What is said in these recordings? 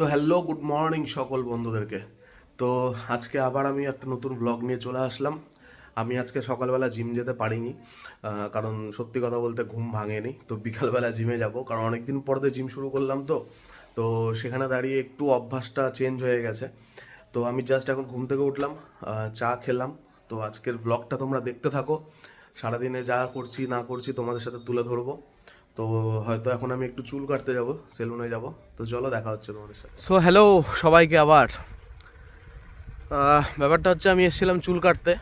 তো hello good morning সকল বন্ধুদেরকে। তো আজকে আবার আমি একটা নতুন ব্লগ নিয়ে চলে আসলাম। আমি আজকে সকালবেলা জিম যেতে পারিনি কারণ সত্যি কথা বলতে ঘুম ভাঙেনি। তো বিকালবেলা জিমে যাব, কারণ অনেকদিন পর দিয়ে জিম শুরু করলাম তো। তো সেখানে দাঁড়িয়ে একটু অভ্যাসটা চেঞ্জ হয়ে গেছে। তো আমি জাস্ট এখন ঘুম থেকে উঠলাম চা খেলাম। তো আজকের ব্লগটা তোমরা দেখতে থাকো। সারাদিনে যা করছি না করছি তোমাদের সাথে তুলে ধরবো। তো হয়তো এখন আমি একটু চুল কাটতে যাব, সেলুনে যাব। তো চলো দেখা হচ্ছে তোমাদের সাথে। সো হ্যালো সবাইকে আবার। ব্যাপারটা হচ্ছে আমি এসেছিলাম চুল কাটতে।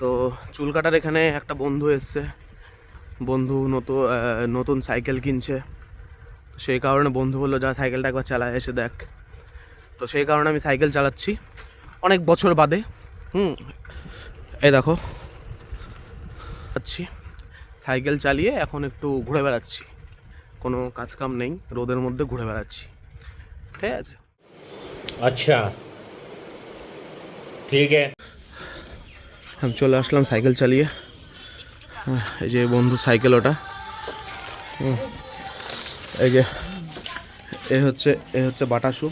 তো চুল কাটার এখানে একটা বন্ধু এসছে। বন্ধু নতুন নতুন সাইকেল কিনছে। সেই কারণে বন্ধু বলল, যা সাইকেলটা একবার চালায়, এসে দেখ। তো সেই কারণে আমি সাইকেল চালাচ্ছি। অনেক বছর বাদে। হুম, এই দেখো। যাচ্ছি। সাইকেল চালিয়ে এখন একটু ঘুরে বেড়াচ্ছি। কোনো কাজকাম নেই রোদের মধ্যে ঘুরে বেড়াচ্ছি। ঠিক আছে? আচ্ছা। ঠিক আমি চলে আসলাম সাইকেল চালিয়ে। এই যে বন্ধু সাইকেল ওটা। এই যে এ হচ্ছে এ হচ্ছে বাটাসু।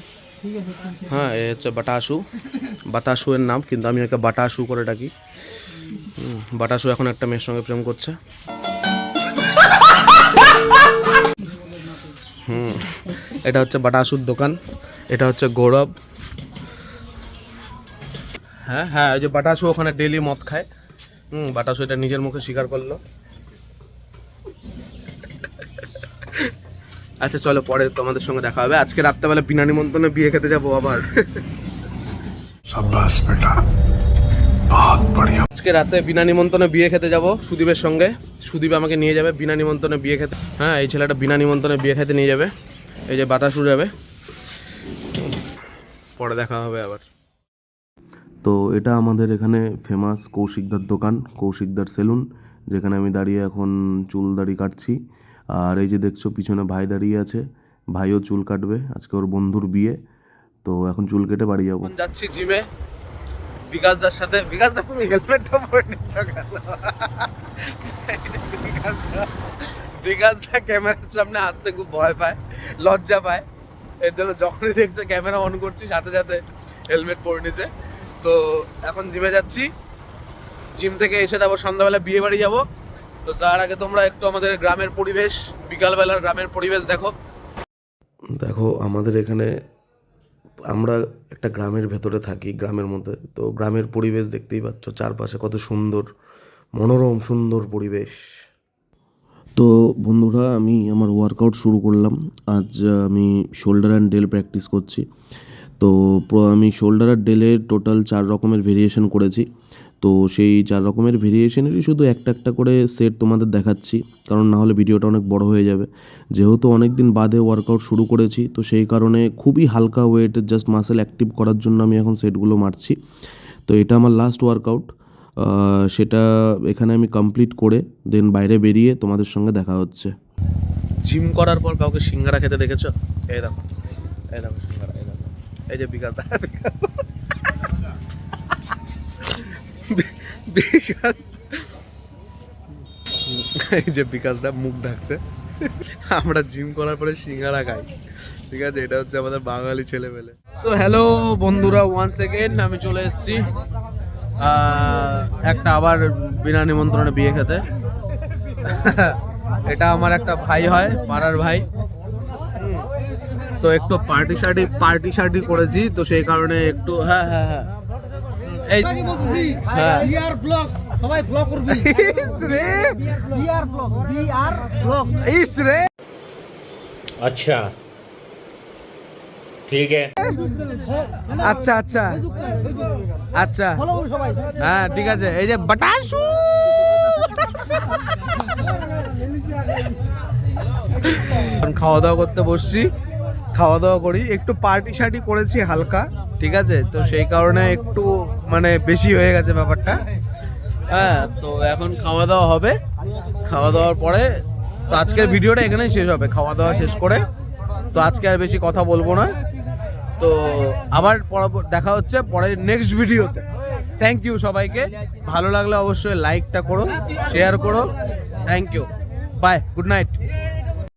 হ্যাঁ এ হচ্ছে বাটাসু। বাতাসু এর নাম কিন্তু আমি ওকে বাটাসু করে ডাকি। বাটাসু এখন একটা মেয়ের সঙ্গে প্রেম করছে। হুম এটা হচ্ছে বাটাসুর দোকান এটা হচ্ছে গৌরব। হ্যাঁ হ্যাঁ ওই যে বাটাসু ওখানে ডেলি মদ খায়। হুম বাটাসু এটা নিজের মুখে স্বীকার করল। আচ্ছা চলো পরে তোমাদের সঙ্গে দেখা হবে। আজকে রাত্রেবেলা বিনা নিমন্ত্রণে বিয়ে খেতে যাব আবার। আজকে রাতে বিনা নিমন্ত্রণে বিয়ে খেতে যাব সুদীপের সঙ্গে। সুদীপ আমাকে নিয়ে যাবে বিনা নিমন্ত্রণে বিয়ে খেতে। হ্যাঁ এই ছেলেটা বিনা নিমন্ত্রণে বিয়ে খেতে নিয়ে যাবে। এই যে বাতাস বাতাসু যাবে। পরে দেখা হবে আবার। তো এটা আমাদের এখানে ফেমাস কৌশিকদার দোকান কৌশিকদার সেলুন যেখানে আমি দাঁড়িয়ে এখন চুল দাড়ি কাটছি। আর এই যে দেখছ পিছনে ভাই দাঁড়িয়ে আছে। ভাইও চুল কাটবে আজকে ওর বন্ধুর বিয়ে। তো এখন চুল কেটে বাড়ি যাব। যাচ্ছি জিমে। বিকাশদার সাথে বিকাশদা, তুমি হেলমেটটা পরে নিচ্ছ কেন? বিকাশদা ক্যামেরার সামনে আসতে খুব ভয় পায়, লজ্জা পায়। এর জন্য যখনই দেখছে ক্যামেরা অন করছি, সাথে সাথে হেলমেট পরে নিছে। তো এখন জিমে যাচ্ছি। জিম থেকে এসে তারপর সন্ধ্যাবেলা বিয়ে বাড়ি যাব। তো তার আগে তোমরা একটু আমাদের গ্রামের পরিবেশ, বিকালবেলার গ্রামের পরিবেশ দেখো। দেখো, আমাদের এখানে আমরা একটা গ্রামের ভেতরে থাকি, গ্রামের মধ্যে। তো গ্রামের পরিবেশ দেখতেই পাচ্ছ চারপাশে কত সুন্দর, মনোরম, সুন্দর পরিবেশ। তো বন্ধুরা, আমি আমার ওয়ার্কআউট শুরু করলাম। আজ আমি শোল্ডার অ্যান্ড ডেল প্র্যাকটিস করছি। তো, আমি শোল্ডার আর ডেলের টোটাল চার রকমের ভেরিয়েশন করেছি। তো সেই চার রকমের ভেরিয়েশনেরই শুধু একটা একটা করে সেট তোমাদের দেখাচ্ছি। কারণ না হলে ভিডিওটা অনেক বড় হয়ে যাবে। যেহেতু অনেক দিন বাদে ওয়ার্কআউট শুরু করেছি, তো সেই কারণে খুবই হালকা ওয়েটের জাস্ট মাসেল অ্যাক্টিভ করার জন্য আমি এখন সেটগুলো মারছি। তো এটা আমার লাস্ট ওয়ার্কআউট সেটা এখানে আমি কমপ্লিট করে দেন বাইরে বেরিয়ে তোমাদের সঙ্গে দেখা হচ্ছে। জিম করার পর কাউকে সিঙ্গারা খেতে দেখেছ? এই দেখো এই দেখো সিঙ্গারা, এই দেখো। এই যে বিকাশ এই যে বিকাশ দা মুখ ঢাকছে। আমরা জিম করার পরে সিঙ্গারা খাই। ঠিক আছে, এটা হচ্ছে আমাদের বাঙালি ছেলেমেলে সো হ্যালো বন্ধুরা ওয়ান সেকেন্ড আমি চলে এসেছি। একটা আবার বিনা নিমন্ত্রণে বিয়ে খেতে। এটা আমার একটা ভাই হয়, পাড়ার ভাই। তো একটু পার্টি শার্টি পার্টি শার্টি করেছি, তো সেই কারণে একটু হ্যাঁ হ্যাঁ হ্যাঁ। এই ব্লগস হ্যাঁ। সবাই ব্লগ করবি। ইস রে। ব্লগ ব্লগ ইস রে। আচ্ছা। ঠিক আচ্ছা আচ্ছা। আচ্ছা। হ্যাঁ ঠিক আছে। এই যে বাটাসু। খাওয়া দাওয়া করতে বসছি। খাওয়া দাওয়া করি। একটু পার্টি শার্টি করেছি হালকা। ঠিক আছে? তো সেই কারণে একটু মানে বেশি হয়ে গেছে ব্যাপারটা। হ্যাঁ তো এখন খাওয়া দাওয়া হবে। খাওয়া দাওয়ার পরে, তো আজকের ভিডিওটা এখানেই শেষ হবে। খাওয়া দাওয়া শেষ করে, তো আজকে আর বেশি কথা বলব না। তো আবার দেখা হচ্ছে পরের নেক্সট ভিডিওতে। থ্যাংক ইউ সবাইকে। ভালো লাগলে অবশ্যই লাইকটা করো শেয়ার করো। Thank you bye good night